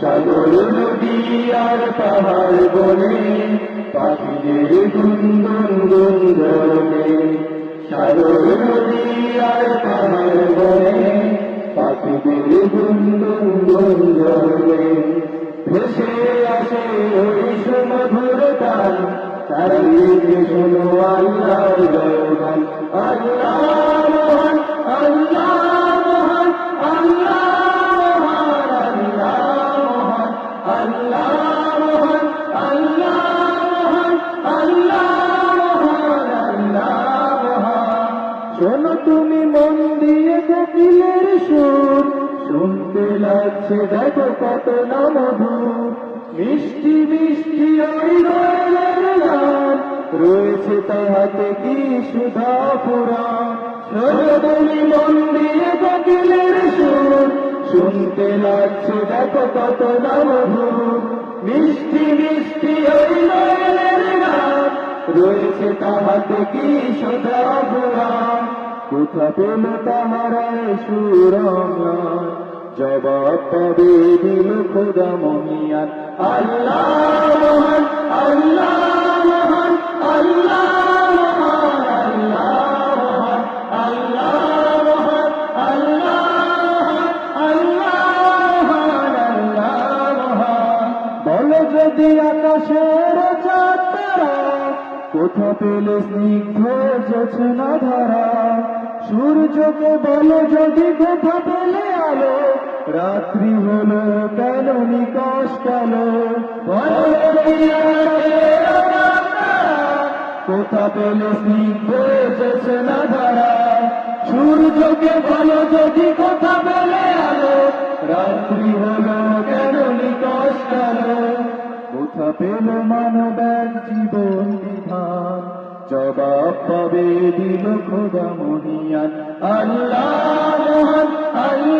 সাগর নদী আর পাহাড় বনে পাখিদের গুন্দন গুন্দনে সাগর নদী আর পাহাড় বনে পাখিদের গুন্দন গুন্দনে ভেসে আসে ওই সুমধুর গান চারিদিকে শোনো আল্লাহ আল্লাহ সুর শুনতে লাগছে দেখো কত না মধুর মিষ্টি মিষ্টি ওই গান রয়েছে তাহাতে কি সুধা পুরাণ। তুমি মন দিয়ে কোকিলের সুর। শুনতে লাগছে দেখো কত না মধুর মিষ্টি মিষ্টি ওই রয়েছে তাহাতে কি সুধা পুরাণ। বিপ্লবের তাহারায় সুরঙ্গার জবাব পাবে দিল খোদা মহিয়ান আল্লাহ আল্লাহ যদি আকাশের কোথা পেলে স্নিগ্ধ যোচনা ধারা? সূর্যকে বলো যদি কোথা পেলে আলো? রাত্রি হলো কেন নিকাশ যাত্রা, কোথা পেলে স্নিগ্ধ যোচনা ধারা? সূর্যকে বলো যদি কোথা পেলে আলো? রাত্রি হলো কেন নিকাশ কালো কোথা পেল মানব এক জীবন বিধান জবাব পাবে দিল খোদা মহিয়ান আল্লাহ মহান আল্লাহ